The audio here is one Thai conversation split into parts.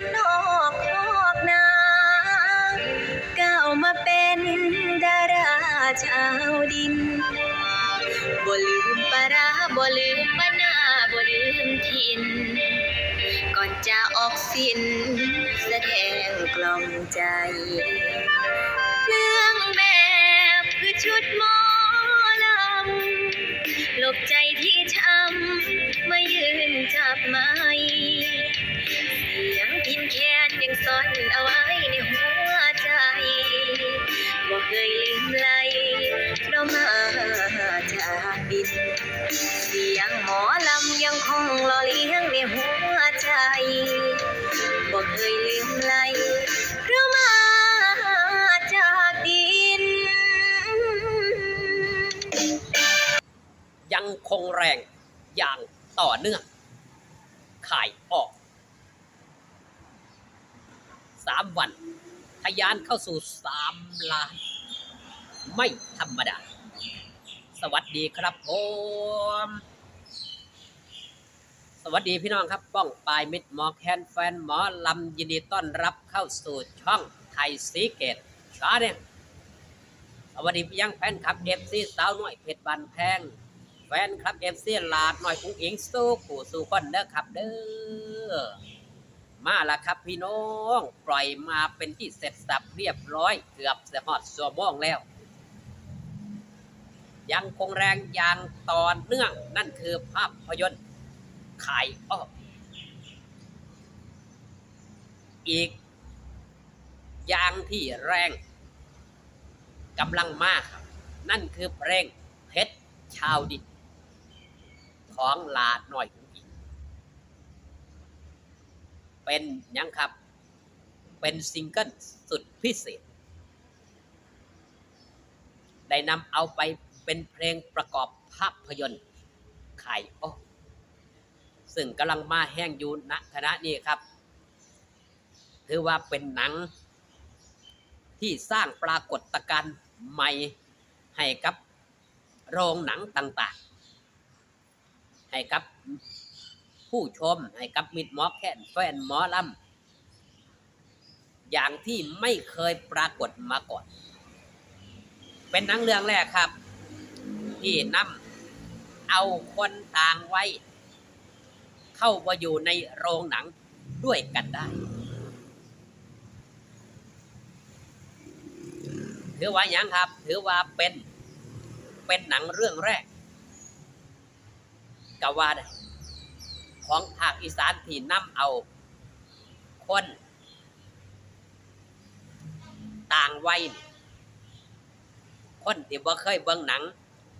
านนอกคอกนาก้าวมาเป็นดาราชาวดิน บ่ลืมปาราบ่ลืมปานาบ่ลืมถิ่นก่อนจะออกสินแสดงกล่อมใจเครื่องแบบคือชุดหมอลำหลบใจที่ช้ำมายืนจับไม้ ยังพินแค้นยังซ่อนเอาไว้ในหัวใจบ่เคยลืมไหลเรามาจากดิน เสียงหมอลำยังคงหล่อเลี้ยงในหัวใจบ่เคยลืมไหลเรามาจากดิน ยังคงแรงอย่างต่อเนื่องขายออก สามวัน ทะยานเข้าสู่สามล้าน ไม่ธรรมดา สวัสดีครับผมสวัสดีพี่น้องครับ ป้องปลายมิดหมอแคนแฟนหมอลำยินดีต้อนรับเข้าสู่ช่องไทยสีเกตชาเนี่ยสวัสดีพี่ยังแฟนคลับเอฟซีสาวน้อยเพชรบันแพงแฟนคลับเอฟซีลาดหน่อยกุ้งอิงสู้ขู่สู้คนเด้อครับเด้อ มาละครับพี่น้อง ปล่อยมาเป็นที่เสร็จสับเรียบร้อย เกือบจะหอดสัวบ้องแล้ว ยังคงแรงอย่างต่อเนื่องนั่นคือภาพยนตร์ขายอออีก อย่างที่แรงกำลังมากครับ นั่นคือเพลงเพชรชาวดินของลาดหน่อยกุ้งอิง เป็นยังครับ เป็นซิงเกิลสุดพิเศษ ได้นำเอาไปเป็นเพลงประกอบภาพยนตร์ขายออกซึ่งกำลังมาแห้งอยู่ณขณะนี้ครับ ถือว่าเป็นหนัง ที่สร้างปรากฏการณ์ใหม่ให้กับโรงหนังต่างๆ ให้กับ ผู้ชมให้กับมิตรหมอแคนแฟนหมอลำอย่างที่ไม่เคยปรากฏมาก่อน เป็นหนังเรื่องแรกครับ ที่นำเอาคนต่างไว้ เข้ามาอยู่ในโรงหนังด้วยกันได้ถือว่าอย่างครับ ถือว่าเป็น เป็นหนังเรื่องแรกกว่าได้ ของภาคอีสานที่นำเอา คน ต่างวัยคนที่บ่เคยเบิ่งหนัง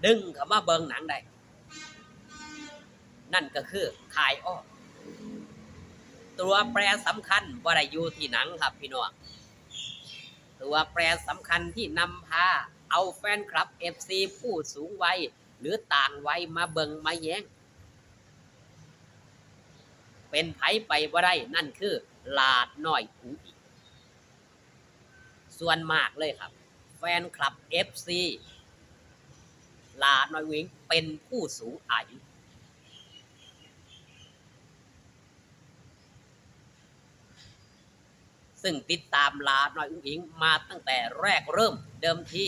ดึงเข้ามาเบิ่งหนังได้ นั่นก็คือขายอ้อตัวแปรสำคัญบ่ได้อยู่ที่หนังครับพี่น้องตัวแปรสำคัญที่นำพาเอาแฟนคลับ FC ผู้สูงวัย หรือต่างวัยมาเบิงมาแย้ง เป็นไผไปบ่ได้นั่นคือลาดน้อยผูอีกส่วนมากเลยครับ แฟนคลับ FC ลาดน้อยวิงเป็นผู้สูงอายุซึ่งติดตามลาหน่อยอุ้งอิงมาตั้งแต่แรกเริ่มเดิมที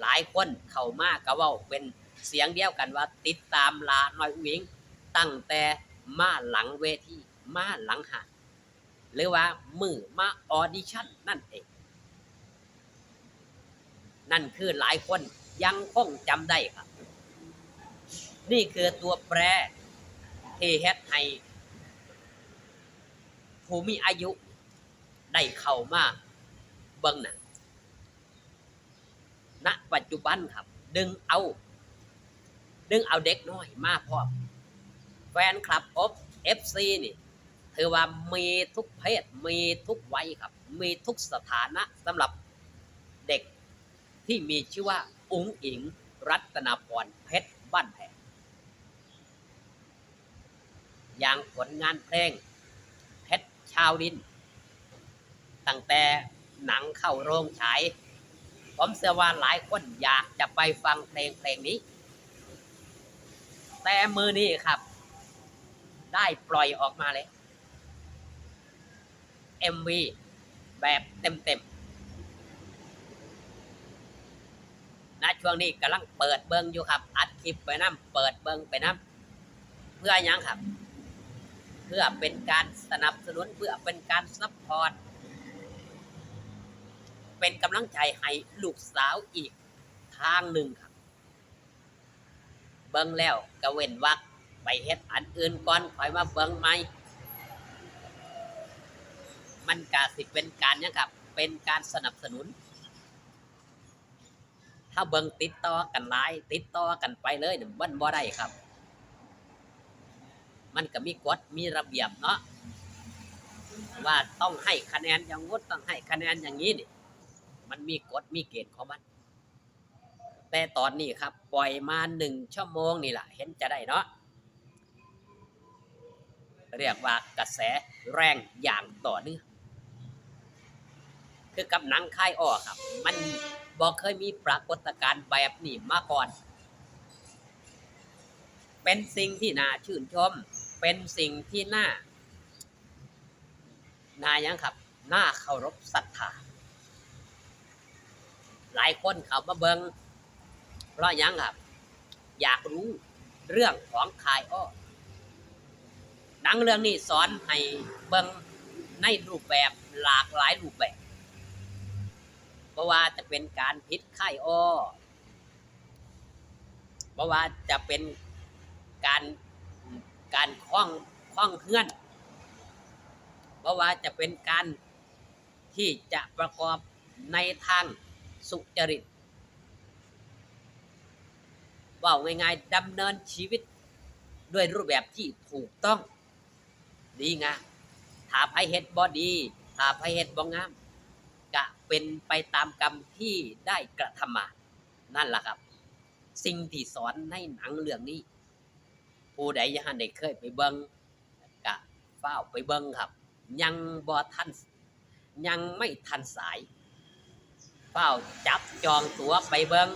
หลายคนเข้ามาก็ว่าเป็นเสียงเดียวกันว่า ติดตามลาหน่อยอุ้งอิงตั้งแต่ มาหลังเวทีมาหลังหาหรือว่ามือมาออดิชั่นนั่นเอง นั่นคือหลายคนยังคงจำได้ครับ นี่คือตัวแปรที่เฮ็ดให้ผู้มีอายุได้เข้ามาเบิ่งหนังณปัจจุบันครับ ดึงเอา ดึงเอาเด็กน้อยมาพร้อม ฟนคลับอบ FC นี่ถือว่ามีทุกเพศมีทุกวัยครับ มีทุกสถานะสำหรับเด็กที่มีชื่อว่าอุ๋งอิง รัตนาพรเพชรบ้านแพงอย่างผลงานเพลงเพชรชาวดิน ตั้งแต่หนังเข้าโรงฉาย ผมเชื่อว่าหลายคนอยากจะไปฟังเพลงเพลงนี้ แต่มือนี้ครับ ได้ปล่อยออกมาแล้ว MV แบบเต็มๆณช่วงนี้กำลังเปิดเบิงอยู่ครับ อัดคลิปไปน้ำเปิดเบิงไปน้ำเพื่อยังครับ เพื่อเป็นการสนับสนุนเพื่อเป็นการซัพพอร์ตเป็นกำลังใจให้ลูกสาวอีกทางหนึ่งครับ เบิ่งแล้วก็เว้นวัก ไปเฮ็ดอันอื่นก่อนค่อยมาเบิ่งใหม่มันกาสิเป็นการหยังครับ เป็นการสนับสนุน ถ้าเบิ่งติดต่อกันหลาย ติดต่อกันไปเลยเนี่ยมันบ่ได้ครับ มันก็มีกฎมีระเบียบเนาะว่าต้องให้คะแนนอย่างงดต้องให้คะแนนอย่างนี้นี่มันมีกฎมีเกณฑ์ของมัน แต่ตอนนี้ครับ ปล่อยมาหนึ่งชั่วโมงนี่แหละเห็นจะได้เนาะ เรียกว่ากระแสแรงอย่างต่อเนื่องคือกับหนังค่ายอ้อครับ มันบอกเคยมีปรากฏการณ์แบบนี้มาก่อน เป็นสิ่งที่น่าชื่นชม เป็นสิ่งที่น่าน่ายังครับ น่าเคารพศรัทธา หลายคนเขามาเบิงเพราะยังครับ อยากรู้เรื่องของคายอ้อ หนังเรื่องนี้สอนให้เบิงในรูปแบบหลากหลายรูปแบบเพราะว่าจะเป็นการพิษไข่อ้อเพราะว่าจะเป็นการการคล้องคล้องเพื่อน เพราะว่าจะเป็นการที่จะประกอบในทางสุจริตว่าง่ายๆดำเนินชีวิตด้วยรูปแบบที่ถูกต้อง ดีงามถ้าไผเฮ็ดบ่ดีถ้าไผเฮ็ดบ่งามก็เป็นไปตามกรรมที่ได้กระทำมานั่นล่ะครับ สิ่งที่สอนในหนังเรื่องนี้ ผู้ใดยังได้เคยไปเบิ่งก็เฝ้าไปเบิ่งครับ ยังบ่ทันยังไม่ทันสายเฝ้าจับจองตั๋วไปเบิง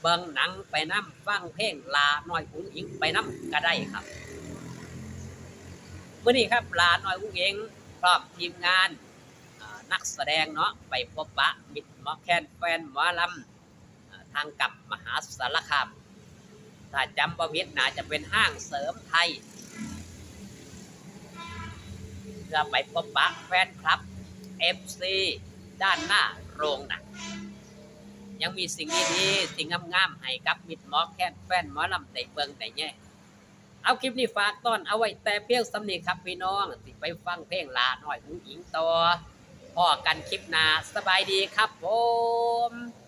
เบิงหนังไปน้ำฟังเพลงลาน้อยอุ้งอิงไปน้ำก็ได้ครับ เมื่อนี้ครับลาน้อยอุ้งอิงพร้อมทีมงานนักแสดงเนาะไปพบปะมิตรมอแคนแฟนหมอลำทางกลับมหาสารคามถ้าจำประพิษน่าจะเป็นห้างเสริมไทยเพื่อไปพบปะแฟนคลับ FC ด้านหน้าโรงหนังยังมีสิ่งดีๆสิ่งงามๆให้กับมิตรมอแคนแฟนหมอลำแต่เบิงแต่แย่ เอาคลิปนี้ฝากต้อนเอาไว้แต่เพียงสำเนีครับพี่น้องติไปฟังเพลงลาหน่อยผู้หญิงต่อพ่อกันคลิปหน้าสบายดีครับผม